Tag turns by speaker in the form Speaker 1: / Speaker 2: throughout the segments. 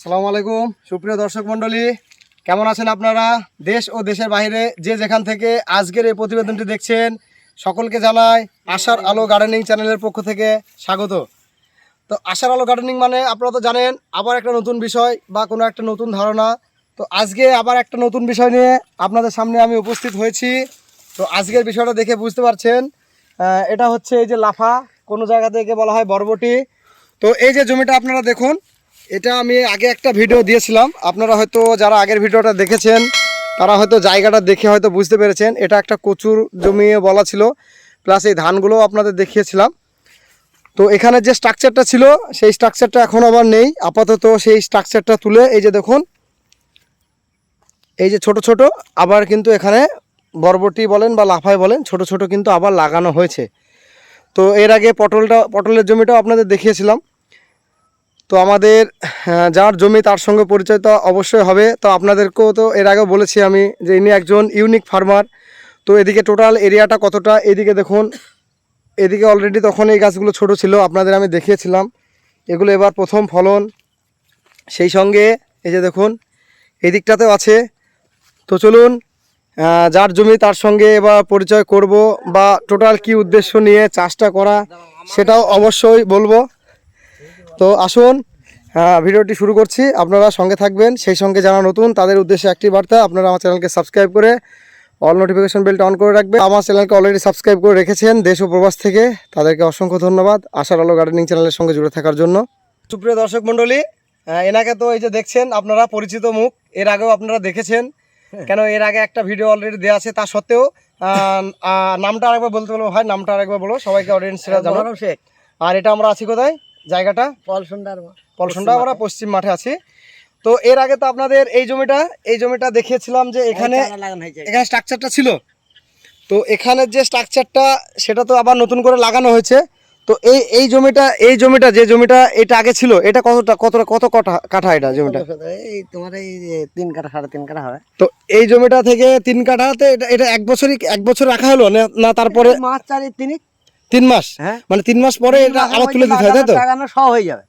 Speaker 1: সালামু আলাইকুম। সুপ্রিয় দর্শক মণ্ডলী, কেমন আছেন আপনারা? দেশ ও দেশের বাইরে যে যেখান থেকে আজকের এই প্রতিবেদনটি দেখছেন, সকলকে জানাই আশার আলো গার্ডেনিং চ্যানেলের পক্ষ থেকে স্বাগত। তো আশার আলো গার্ডেনিং মানে আপনারা তো জানেন, আবার একটা নতুন বিষয় বা কোনো একটা নতুন ধারণা। তো আজকে আবার একটা নতুন বিষয় নিয়ে আপনাদের সামনে আমি উপস্থিত হয়েছি। তো আজকের বিষয়টা দেখে বুঝতে পারছেন এটা হচ্ছে এই যে লাফা, কোনো জায়গা থেকে বলা হয় বরবটি। তো এই যে জমিটা আপনারা দেখুন এটা আমি আগে একটা ভিডিও দিয়েছিলাম। আপনারা হয়তো যারা আগের ভিডিওটা দেখেছেন, তারা হয়তো জায়গাটা দেখে হয়তো বুঝতে পেরেছেন। এটা একটা কচুর জমি বলা ছিল প্লাস এই ধানগুলো আপনাদের দেখিয়েছিলাম। তো এখানে যে স্ট্রাকচারটা ছিল, সেই স্ট্রাকচারটা এখন আবার নেই। আপাতত সেই স্ট্রাকচারটা তুলে এই যে দেখুন, এই যে ছোট ছোট, আবার কিন্তু এখানে বরবটি বলেন বা লাফায় বলেন, ছোট ছোট কিন্তু আবার লাগানো হয়েছে। তো এর আগে পটলটা, পটলের জমিটাও আপনাদের দেখিয়েছিলাম। তো আমাদের যার জমি তার সঙ্গে পরিচয় তো অবশ্যই হবে। তো আপনাদেরকেও তো এর আগেও বলেছি আমি যে ইনি একজন ইউনিক ফার্মার তো এদিকে টোটাল এরিয়াটা কতটা? এদিকে দেখুন, এদিকে অলরেডি তখন এই গাছগুলো ছোট ছিল, আপনাদের আমি দেখিয়েছিলাম। এগুলো এবার প্রথম ফলন। সেই সঙ্গে এই যে দেখুন, এদিকটাতেও আছে। তো চলুন যার জমি তার সঙ্গে এবার পরিচয় করব বা টোটাল কি উদ্দেশ্য নিয়ে চাষটা করা, সেটাও অবশ্যই বলব। তো আসুন ভিডিওটি শুরু করছি। আপনারা সঙ্গে থাকবেন সেই সঙ্গে যারা নতুন তাদের উদ্দেশ্যে একটি বার্তা আপনারা আমার চ্যানেলকে সাবস্ক্রাইব করে অল নোটিফিকেশন বেলটা অন করে রাখবে আমার চ্যানেলকে অলরেডি সাবস্ক্রাইব করে রেখেছেন দেশ ও প্রবাস থেকে। তাদেরকে অসংখ্য ধন্যবাদ। আশার আলো গার্ডেনিং চ্যানেলের সঙ্গে জুড়ে থাকার জন্য। সুপ্রিয় দর্শক মণ্ডলী এনাকে তো এই যে দেখছেন আপনারা পরিচিত মুখ এর আগেও আপনারা দেখেছেন। কেন এর আগে একটা ভিডিও অলরেডি দেওয়া আছে তা সত্ত্বেও নামটা আরেকবার বলতে বলব ভাই নামটা আরেকবার বলো সবাইকে অডিয়েন্সরা জানো।
Speaker 2: মহরম শেখ।
Speaker 1: আর এটা আমরা আছি কোথায়? জায়গাটা?
Speaker 2: পল সুন্দর
Speaker 1: পলসনটা আমরা পশ্চিম মাঠে আছি। তো এর আগে তো আপনাদের এই জমিটা এই জমিটা দেখিয়েছিলাম যে এখানে এখানে স্ট্রাকচারটা ছিল। তো এখানের যে স্ট্রাকচারটা সেটা তো আবার নতুন করে লাগানো হয়েছে। তো এই এই জমিটা এই জমিটা যে জমিটা এটা আগে ছিল এটা কতটা কত কত কটা কাঠা এটা জমিটা?
Speaker 2: এই তোমার এই তিন কাঠা সাড়ে তিন কাঠা হবে
Speaker 1: তো এই জমিটা থেকে তিন কাঠাতে এটা এটা এক বছরই এক বছর রাখা হলো না তারপরে
Speaker 2: মাস চারি তিনি
Speaker 1: তিন মাস?
Speaker 2: হ্যাঁ।
Speaker 1: মানে তিন মাস পরে এটা আবার তুলে দিতে হয় তাই তো?
Speaker 2: লাগানো সব হয়ে যাবে।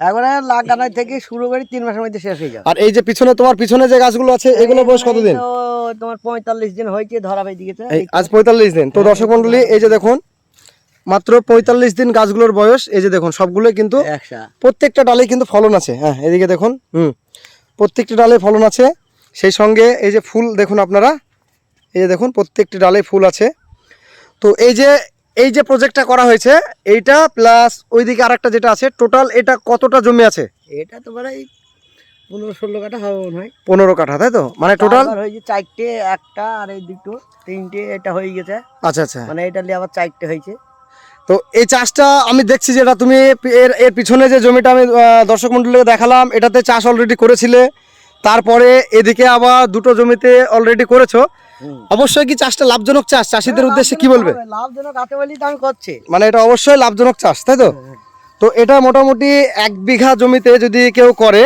Speaker 2: একবারে লাগানো থেকে শুরু করে তিন মাসের মধ্যে শেষ হয়ে যাবে।
Speaker 1: আর এই যে পিছনে তোমার পিছনে যে গাছগুলো আছে এগুলো বয়স কতদিন?
Speaker 2: তোমার পঁয়তাল্লিশ দিন হয়েছে ধরা দিকে
Speaker 1: আজ পঁয়তাল্লিশ দিন। তো দর্শক মন্ডলী এই যে দেখুন মাত্র পঁয়তাল্লিশ দিন গাছগুলোর বয়স। এই যে দেখুন সবগুলোই কিন্তু প্রত্যেকটা ডালে কিন্তু ফলন আছে। হ্যাঁ এদিকে দেখুন হুম প্রত্যেকটা ডালে ফলন আছে। সেই সঙ্গে এই যে ফুল দেখুন আপনারা এই যে দেখুন প্রত্যেকটি ডালে ফুল আছে। তো এই যে এই যে প্রজেক্টটা করা হয়েছে এইটা প্লাস ওইদিকে আরেকটা যেটা আছে টোটাল এটা কতটা জমি আছে?
Speaker 2: এটা তোমার এই পনেরো ষোলো কাঠা হবে মনে হয়।
Speaker 1: পনেরো কাঠা তাই তো? মানে টোটাল
Speaker 2: হয়েছে চারটে একটা আর এই দুটো তিনটে এটা হয়ে গেছে।
Speaker 1: আচ্ছা আচ্ছা।
Speaker 2: মানে এটা নিয়ে আবার চারটে হয়েছে।
Speaker 1: তো এই চাষটা আমি দেখছি যেটা তুমি এর এর পিছনে যে জমিটা আমি দর্শক মন্ডলীকে দেখালাম এটাতে চাষ অলরেডি করেছিলে। তারপরে এদিকে আবার দুটো জমিতে অলরেডি করেছ। অবশ্যই কি চাষটা লাভজনক চাষ? চাষিদের উদ্দেশ্যে কি বলবে?
Speaker 2: লাভজনক আছে বলেই তো আমি করছি।
Speaker 1: মানে এটা অবশ্যই লাভজনক চাষ তাই তো? তো এটা মোটামুটি এক বিঘা জমিতে যদি কেউ করে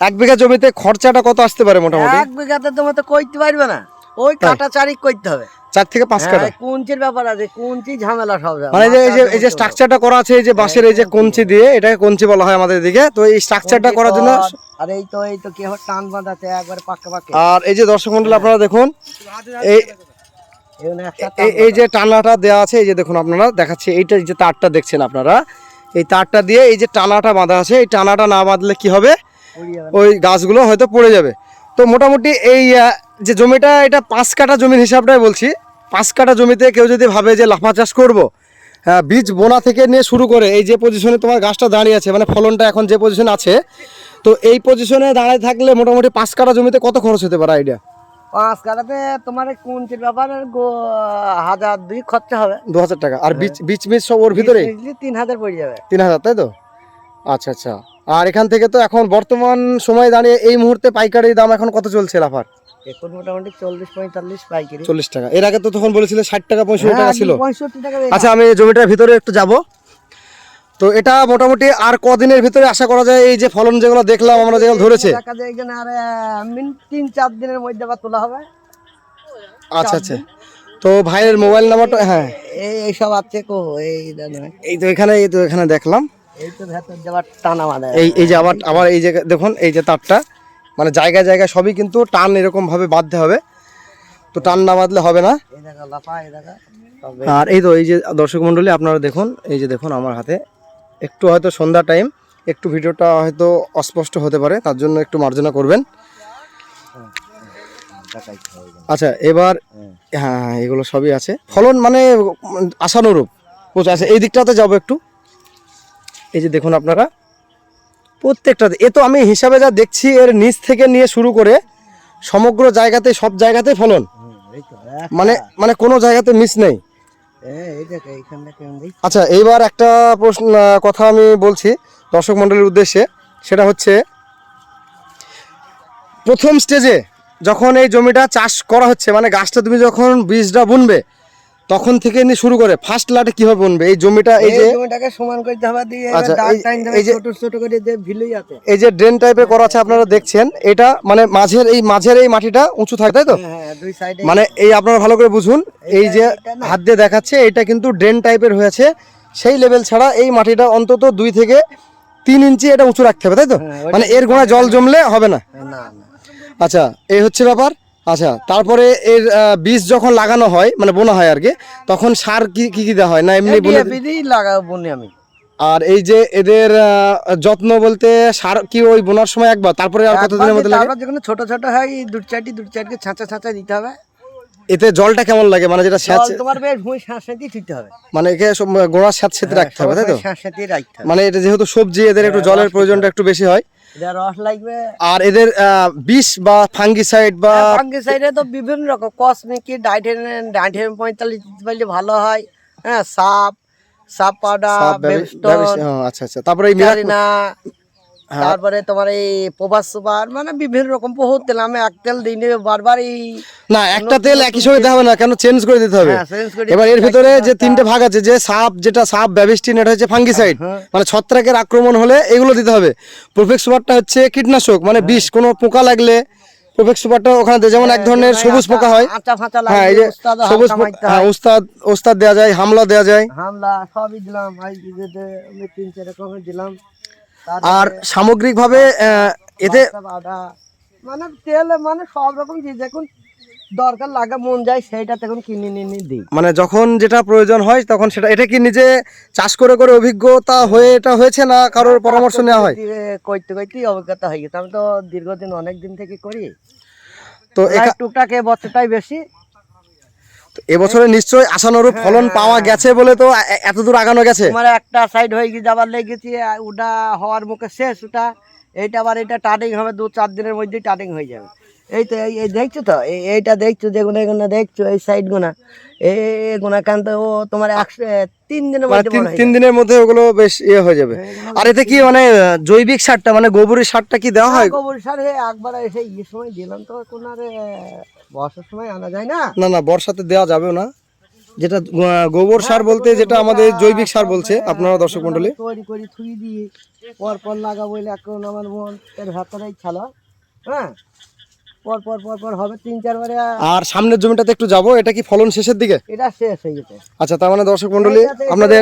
Speaker 1: এক বিঘা জমিতে খরচাটা কত আসতে পারে মোটামুটি?
Speaker 2: এক বিঘাতে তোমার তো কইতে পারবে না। ওই কাটা চারিক করতে হবে।
Speaker 1: চার থেকে পাঁচ কাটা
Speaker 2: হ্যাঁ, কুঞ্চির ব্যাপার আছে কুঞ্চি ঝামেলা সব।
Speaker 1: মানে এই যে এই যে স্ট্রাকচারটা করা আছে এই যে বাঁশের এই যে কঞ্চি দিয়ে এটাকে কঞ্চি বলা হয় আমাদের দিকে তো এই স্ট্রাকচারটা করার জন্য
Speaker 2: আর এই তো এই তো কি হয় টান বাঁধাতে একবার পাকে পাকে।
Speaker 1: আর এই যে দর্শক মন্ডল আপনারা দেখুন এই এই- যে টানাটা দেওয়া আছে এই যে দেখুন আপনারা দেখাচ্ছি এইটা এই যে তারটা দেখছেন আপনারা এই তারটা দিয়ে এই যে টানাটা বাঁধা আছে এই টানাটা না বাঁধলে কি হবে? ওই গাছগুলো হয়তো পড়ে যাবে। তো মোটামুটি এই যে জমিটা এটা পাঁচ কাঠা জমির হিসাবটাই বলছি পাঁচ কাঠা জমিতে কেউ যদি ভাবে যে লাফা চাষ করব হ্যাঁ বীজ বোনা থেকে নিয়ে শুরু করে এই যে পজিশনে তোমার গাছটা দাঁড়িয়ে আছে মানে ফলনটা এখন যে পজিশনে আছে তো এই পজিশনে দাঁড়িয়ে থাকলে মোটামুটি পাঁচ কাঠা জমিতে কত খরচ হতে পারে আইডিয়া
Speaker 2: পাঁচ কাটাতে তোমার কুঞ্চির ব্যাপার হাজার দুই খরচা হবে।
Speaker 1: দু হাজার টাকা। আর বীজ বীজ বীজ সব ওর ভিতরে
Speaker 2: তিন হাজার পড়ে যাবে।
Speaker 1: তিন হাজার তাই তো? আচ্ছা আচ্ছা। আর এখান থেকে তো এখন বর্তমান সময়ে দাঁড়িয়ে এই মুহূর্তে পাইকারি দাম এখন কত চলছে লাফার?
Speaker 2: এখন মোটামুটি চল্লিশ পঁয়তাল্লিশ পাইকারি।
Speaker 1: চল্লিশ টাকা। এর আগে তো তখন বলেছিলে ষাট টাকা পঁয়ষট্টি
Speaker 2: হ্যাঁ,
Speaker 1: টাকা ছিল।
Speaker 2: পঁয়ষট্টি টাকা
Speaker 1: আচ্ছা আমি জমিটার ভিতরে একটু যাব। তো এটা মোটামুটি আর কদিনের ভিতরে আশা করা যায় এই যে ফলন যেগুলো দেখলাম আমরা যেগুলো ধরেছে।
Speaker 2: আর তিন চার দিনের মধ্যে আবার তোলা হবে।
Speaker 1: আচ্ছা আচ্ছা। তো ভাইয়ের মোবাইল নাম্বারটা হ্যাঁ।
Speaker 2: এই এইসব আছে কো এই
Speaker 1: এই তো এখানে এই তো এখানে দেখলাম।
Speaker 2: এই তো ভেতর যাওয়ার টানা বাঁধা
Speaker 1: এই এই যে আবার আবার এই জায়গায় দেখুন এই যে তারটা। মানে জায়গায় জায়গায় সবই কিন্তু টান এরকম ভাবে বাঁধতে হবে। তো টান না বাঁধলে হবে না। আর এই তো এই যে দর্শক মণ্ডলী আপনারা দেখুন এই যে দেখুন আমার হাতে। একটু হয়তো সন্ধ্যা টাইম একটু ভিডিওটা হয়তো অস্পষ্ট হতে পারে তার জন্য একটু মার্জনা করবেন। আচ্ছা এবার
Speaker 2: হ্যাঁ।
Speaker 1: হ্যাঁ হ্যাঁ, এগুলো সবই আছে। ফলন মানে আশানুরূপ। আছে এই দিকটাতে যাব একটু। এই যে দেখুন আপনারা। প্রত্যেকটাতে এ তো আমি হিসাবে যা দেখছি এর নিচ থেকে নিয়ে শুরু করে সমগ্র জায়গাতে সব জায়গাতেই ফলন। মানে মানে কোনো জায়গাতে মিস নেই। আচ্ছা এইবার একটা প্রশ্ন কথা আমি বলছি দর্শক মণ্ডলীর উদ্দেশ্যে। সেটা হচ্ছে প্রথম স্টেজে যখন এই জমিটা চাষ করা হচ্ছে মানে গাছটা তুমি যখন বীজটা বুনবে তখন থেকে নিয়ে শুরু করে ফার্স্ট লাটে কীভাবে বুনবে? এই জমিটা এই যে
Speaker 2: জমিটাকে সমান করতে হবে দিয়ে
Speaker 1: আচ্ছা, এই- যে-
Speaker 2: ছোট ছোট করে যে ভিলুই আছে।
Speaker 1: এই যে ড্রেন টাইপের করা আছে আপনারা দেখছেন এটা মানে মাঝের এই মাঝের এই মাটিটা উঁচু থাকে তাই তো?
Speaker 2: হ্যাঁ হ্যাঁ দুই সাইডে
Speaker 1: মানে এই আপনারা ভালো করে বুঝুন এই যে হাত দিয়ে দেখাচ্ছে এটা কিন্তু ড্রেন টাইপের হয়েছে। সেই লেভেল ছাড়া এই মাটিটা অন্তত দুই থেকে তিন ইঞ্চি এটা উঁচু রাখতে হবে তাই তো?
Speaker 2: হ্যাঁ,
Speaker 1: মানে এর গোড়ায় জল জমলে হবে না। আচ্ছা এই হচ্ছে ব্যাপার। আচ্ছা তারপরে এর বীজ যখন লাগানো হয় মানে বোনা হয় আর কি তখন সার কি কি দেওয়া হয়? না এমনি
Speaker 2: লাগাবো বনি আমি।
Speaker 1: আর এই যে এদের যত্ন বলতে সার কি ওই বোনার সময় একবার তারপরে আর কতদিনের মধ্যে লাগে?
Speaker 2: যখন ছোট ছোট হয় দু চারটি দু চারটি ছাঁচা ছাঁচা দিতে হবে।
Speaker 1: এতে জলটা কেমন লাগে? মানে যেটা স্যাঁত
Speaker 2: তোমার বেশ ভুঁই শাঁসাতি ঠিকতে হবে।
Speaker 1: মানে একে স্যাঁত স্যাঁতে রাখতে হবে তাই তো?
Speaker 2: শাঁসাতি রাখতে হবে।
Speaker 1: মানে এটা যেহেতু সবজি এদের একটু জলের প্রয়োজনটা একটু বেশি হয়।
Speaker 2: রস লাগবে।
Speaker 1: আর এদের বিষ বা ফাঙ্গিসাইড বা
Speaker 2: ফাঙ্গিসাইডে তো বিভিন্ন রকম কসমিক ডাইটেন ডাইটেন পঁয়তাল্লিশ দিলে ভালো হয়। হ্যাঁ সাপ সাপ পাউডার
Speaker 1: আচ্ছা আচ্ছা। তারপরে এই
Speaker 2: তারপরে তোমার এই প্রভাস সুপার মানে বিভিন্ন রকম বহুত তেল আমি এক তেল দিনে বারবার এই
Speaker 1: না একটা তেল একই দিতে হবে না কেন চেঞ্জ করে দিতে হবে?
Speaker 2: হ্যাঁ,
Speaker 1: এবার এর ভিতরে যে তিনটে ভাগ আছে যে সাপ যেটা সাপ ব্যাবিস্টিন এটা হচ্ছে ফাঙ্গিসাইড
Speaker 2: হ্যাঁ।
Speaker 1: মানে ছত্রাকের আক্রমণ হলে এগুলো দিতে হবে। প্রোফেক্স সুপারটা হচ্ছে কীটনাশক মানে
Speaker 2: হ্যাঁ।
Speaker 1: বিষ কোনো পোকা লাগলে প্রোফেক্স সুপারটা ওখানে দেয়, যেমন এক ধরনের সবুজ পোকা হয়। হ্যাঁ এই যে সবুজ হ্যাঁ
Speaker 2: হয়।
Speaker 1: উস্তাদ ওস্তাদ দেওয়া যায় হামলা দেওয়া যায়।
Speaker 2: হামলা সবই দিলাম তিন চার রকমের দিলাম।
Speaker 1: আর সামগ্রিকভাবে এতে
Speaker 2: মানে তেল মানে সব রকম যে যখন দরকার লাগে মন যায় সেইটা তখন কিনে নিয়ে দিই।
Speaker 1: মানে যখন যেটা প্রয়োজন হয় তখন সেটা এটা কি নিজে চাষ করে করে অভিজ্ঞতা হয়ে এটা হয়েছে না কারোর পরামর্শ নেওয়া হয়?
Speaker 2: করতে করতে করতেই অভিজ্ঞতা হয়ে গেছে। আমি তো দীর্ঘদিন অনেক দিন থেকে করি।
Speaker 1: তো
Speaker 2: টুকটাক এ বছরটাই বেশি।
Speaker 1: এবছরে নিশ্চয়ই আশানুরূপ ফলন পাওয়া গেছে বলে তো এতদূর এত দূর আগানো গেছে?
Speaker 2: তোমার একটা সাইড হয়ে গিয়ে যাবার লেগেছি ওটা হওয়ার মুখে শেষ ওটা। এইটা আবার এটা টার্নিং হবে দু চার দিনের মধ্যেই টার্নিং হয়ে যাবে। এই তো এই- দেখছ তো? এই- এইটা দেখছ যেগুলো এগুলো দেখছ এই সাইড গুনা? এই গুনা কান্ত ও তোমার একশো তিন দিনের
Speaker 1: মানে
Speaker 2: মধ্যে
Speaker 1: তিন দিনের মধ্যে ওগুলো বেশ ইয়ে হয়ে যাবে। আর এতে কি মানে জৈবিক সারটা মানে গোবরের সারটা কি দেওয়া হয়?
Speaker 2: গোবর সার একবার এসে ইয়ে সময় দিলাম তো এখন আর বর্ষার সময় আনা যায় না।
Speaker 1: না না বর্ষাতে দেওয়া যাবে না। যেটা গোবর সার বলতে যেটা আমাদের জৈবিক সার বলছে আপনারা দর্শক মন্ডলী।
Speaker 2: তৈরি করে থুই দিয়ে পর পর লাগাবো বলে এখন আমার মন এর ভেতরেই ছালা হ্যাঁ? পর পর পর পর হবে তিন চারবারে
Speaker 1: আর সামনের জমিটাতে একটু যাব এটা কি ফলন শেষের দিকে?
Speaker 2: এটা শেষ হয়ে গেছে।
Speaker 1: আচ্ছা তার মানে দর্শক মন্ডলী আপনাদের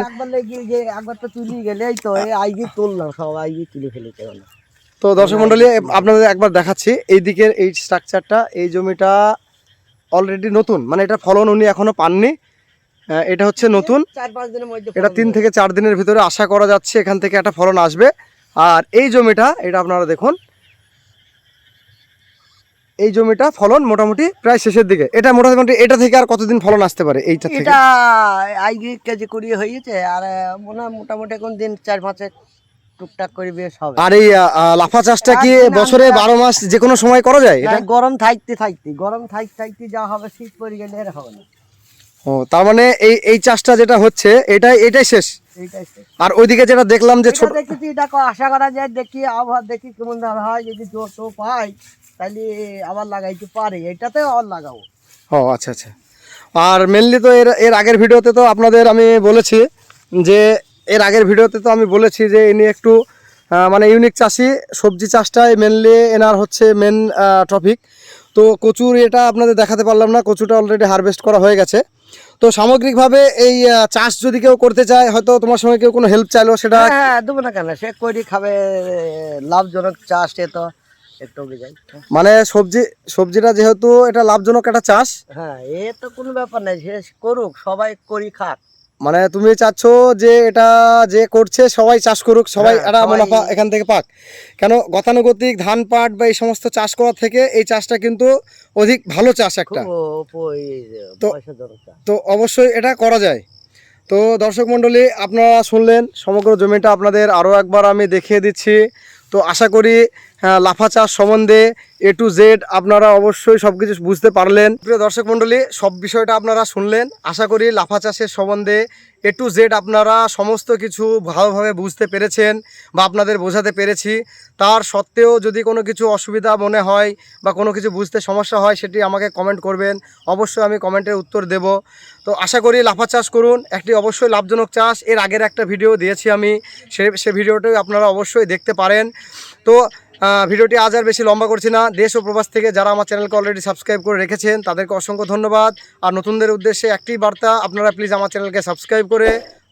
Speaker 2: একবার তো তুলি গেলে এই তো আইগি তুললাম সব আইগি তুলে ফেলেছে।
Speaker 1: তো দর্শক মন্ডলী আপনাদের একবার দেখাচ্ছি এই দিকের এই স্ট্রাকচারটা এই জমিটা অলরেডি নতুন মানে এটা ফলন উনি এখনও পাননি। এটা হচ্ছে নতুন।
Speaker 2: চার পাঁচ দিনের মধ্যে
Speaker 1: এটা তিন থেকে চার দিনের ভিতরে আশা করা যাচ্ছে এখান থেকে একটা ফলন আসবে। আর এই জমিটা এটা আপনারা দেখুন এই জমিটা ফলন মোটামুটি প্রায় শেষের দিকে। এটা মোটামুটি এটা থেকে আর কতদিন ফলন আসতে পারে এইটা থেকে?
Speaker 2: এটা আইগি কেজি কুড়িয়ে হয়েছে আর মনে হয় মোটামুটি এখন দিন চার পাঁচে টুকটাক করে বেশ হবে।
Speaker 1: আর এই লাফা চাষটা কি বছরে বারো মাস যে কোনো সময় করা যায় এটা?
Speaker 2: হ্যাঁ, গরম থাকতে থাকতে গরম থাকতে থাকতে যা হবে শীত পড়ে গেলে এর হবে না।
Speaker 1: ও তার মানে এই এই চাষটা যেটা হচ্ছে এটাই এটাই শেষ? আর ওইদিকে যেটা দেখলাম যে ছোট
Speaker 2: এটা আশা করা যায় দেখি আবহাওয়া দেখি কেমন ধার হয় যদি জোর তো পাই তাহলে আবার লাগাইতে পারে এটাতে আবার লাগাবো।
Speaker 1: ও আচ্ছা আচ্ছা। আর মেনলি তো এর এর আগের ভিডিওতে তো আপনাদের আমি বলেছি যে এর আগের ভিডিওতে তো আমি বলেছি যে ইনি একটু মানে ইউনিক চাষি সবজি চাষটাই মেনলি এনার হচ্ছে মেন টপিক তো কচুর এটা আপনাদের দেখাতে পারলাম না কচুটা অলরেডি হারভেস্ট করা হয়ে গেছে। তো সামগ্রিকভাবে এই চাষ যদি কেউ করতে চায় হয়তো তোমার সঙ্গে কেউ কোনো হেল্প চাইলো সেটা
Speaker 2: হ্যাঁ হ্যাঁ দেবো না কেন সে করি খাবে লাভজনক চাষ এ তো
Speaker 1: মানে সবজি সবজিটা যেহেতু এটা লাভজনক একটা চাষ
Speaker 2: হ্যাঁ এ তো কোনো ব্যাপার নাই সে করুক সবাই করি খাক।
Speaker 1: মানে তুমি চাচ্ছ যে এটা যে করছে সবাই চাষ করুক সবাই
Speaker 2: হ্যাঁ,
Speaker 1: একটা
Speaker 2: সবাই-
Speaker 1: মুনাফা এখান থেকে পাক। কেন গতানুগতিক ধান পাট বা এই সমস্ত চাষ করার থেকে এই চাষটা কিন্তু অধিক ভালো চাষ একটা। তো- অবশ্যই এটা করা যায়। তো দর্শক মণ্ডলী আপনারা শুনলেন সমগ্র জমিটা আপনাদের আরও একবার আমি দেখিয়ে দিচ্ছি। তো আশা করি লাফা চাষ সম্বন্ধে এ টু জেড আপনারা অবশ্যই সব কিছু বুঝতে পারলেন। প্রিয় দর্শক মণ্ডলী, সব বিষয়টা আপনারা শুনলেন। আশা করি লাফা চাষের সম্বন্ধে এ টু জেড আপনারা সমস্ত কিছু ভালোভাবে বুঝতে পেরেছেন বা আপনাদের বোঝাতে পেরেছি। তার সত্ত্বেও যদি কোনো কিছু অসুবিধা মনে হয় বা কোনো কিছু বুঝতে সমস্যা হয়, সেটি আমাকে কমেন্ট করবেন। অবশ্যই আমি কমেন্টের উত্তর দেব। তো আশা করি লাফা চাষ করুন। একটি অবশ্যই লাভজনক চাষ। এর আগের একটা ভিডিও দিয়েছি আমি। সে সে ভিডিওটাও আপনারা অবশ্যই দেখতে পারেন। তো ভিডিওটি আজ আর বেশি লম্বা করছি না। দেশ ও প্রবাস থেকে যারা আমার চ্যানেলকে অলরেডি সাবস্ক্রাইব করে রেখেছেন, তাদেরকে অসংখ্য ধন্যবাদ। আর নতুনদের উদ্দেশ্যে একটি বার্তা, আপনারা প্লিজ আমার চ্যানেলকে সাবস্ক্রাইব করে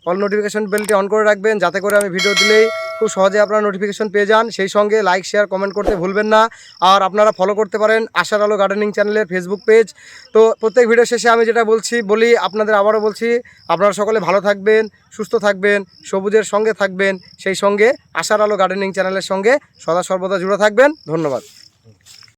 Speaker 1: অল নোটিফিকেশন বেলটি অন করে রাখবেন, যাতে করে আমি ভিডিও দিলেই খুব সহজে আপনারা নোটিফিকেশন পেয়ে যান। সেই সঙ্গে লাইক শেয়ার কমেন্ট করতে ভুলবেন না। আর আপনারা ফলো করতে পারেন আশার আলো গার্ডেনিং চ্যানেলের ফেসবুক পেজ তো প্রত্যেক ভিডিও শেষে আমি যেটা বলছি, বলি, আপনাদের আবারও বলছি, আপনারা সকলে ভালো থাকবেন, সুস্থ থাকবেন, সবুজের সঙ্গে থাকবেন। সেই সঙ্গে আশার আলো গার্ডেনিং চ্যানেলের সঙ্গে সদা সর্বদা জুড়ে থাকবেন। ধন্যবাদ।